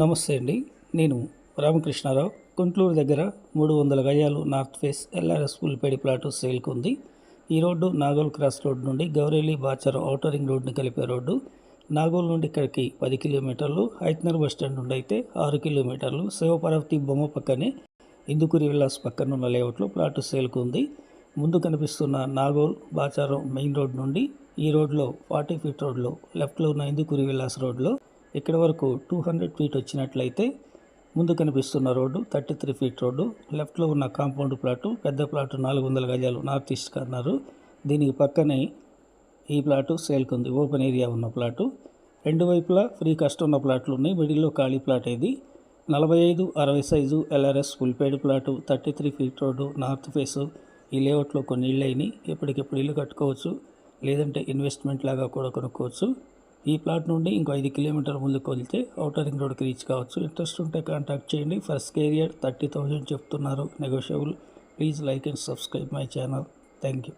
నమస్తే అండి. నేను రామకృష్ణారావు. గుంటూరు దగ్గర మూడు వందల గజాలు north face LRS full paid plot సేల్కు ఉంది. ఈ రోడ్డు నాగోల్ క్రాస్ రోడ్ నుండి గౌరేలి బాచర్ ఔటరింగ్ రోడ్ని కలిపే రోడ్డు. నాగోల్ నుండి ఇక్కడికి పది కిలోమీటర్లు హైత్నర్ బస్ స్టాండ్ నుండి అయితే ఆరు కిలోమీటర్లు శివపార్వతి బొమ్మ పక్కనే ఇందుకూరి విల్లాస్ పక్కన ఉన్న లేఅవుట్లో ప్లాటు సేల్కు ఉంది. ముందు కనిపిస్తున్న నాగోల్ బాచారం మెయిన్ రోడ్ నుండి ఈ రోడ్లో ఫార్టీ ఫీట్ రోడ్లో లెఫ్ట్లో ఉన్న ఇందుకూరి విల్లాస్ రోడ్లో ఇక్కడ వరకు టూ హండ్రెడ్ ఫీట్ వచ్చినట్లయితే ముందు కనిపిస్తున్న road thirty three feet road లెఫ్ట్లో ఉన్న కాంపౌండ్ ప్లాటు పెద్ద ప్లాటు నాలుగు వందల గజాలు నార్త్ ఈస్ట్ కార్నరు. దీనికి పక్కనే ఈ ప్లాటు సేల్కి ఉంది ఓపెన్ ఏరియా ఉన్న ప్లాటు. రెండు వైపులా ఫ్రీ కస్ట్ ఉన్న ప్లాట్లు ఉన్నాయి మిడిల్లో ఖాళీ ప్లాట్ ఇది. నలభై ఐదు అరవై size LRS full paid plot thirty three feet road north face. ఈ లేఅవుట్లో కొన్ని ఇళ్ళు అయినాయి ఎప్పటికెప్పుడు ఇల్లు కట్టుకోవచ్చు లేదంటే ఇన్వెస్ట్మెంట్ లాగా కూడా కొనుక్కోవచ్చు. ఈ ప్లాట్ నుండి ఇంకో ఐదు కిలోమీటర్ ముందుకు వెళ్తే అవుటర్ రింగ్ రోడ్కి రీచ్ కావచ్చు. ఇంట్రెస్ట్ ఉంటే కాంటాక్ట్ చేయండి. ఫస్ట్ కేరియర్ థర్టీ థౌజండ్ చెప్తున్నారు negotiable please like and subscribe my channel thank you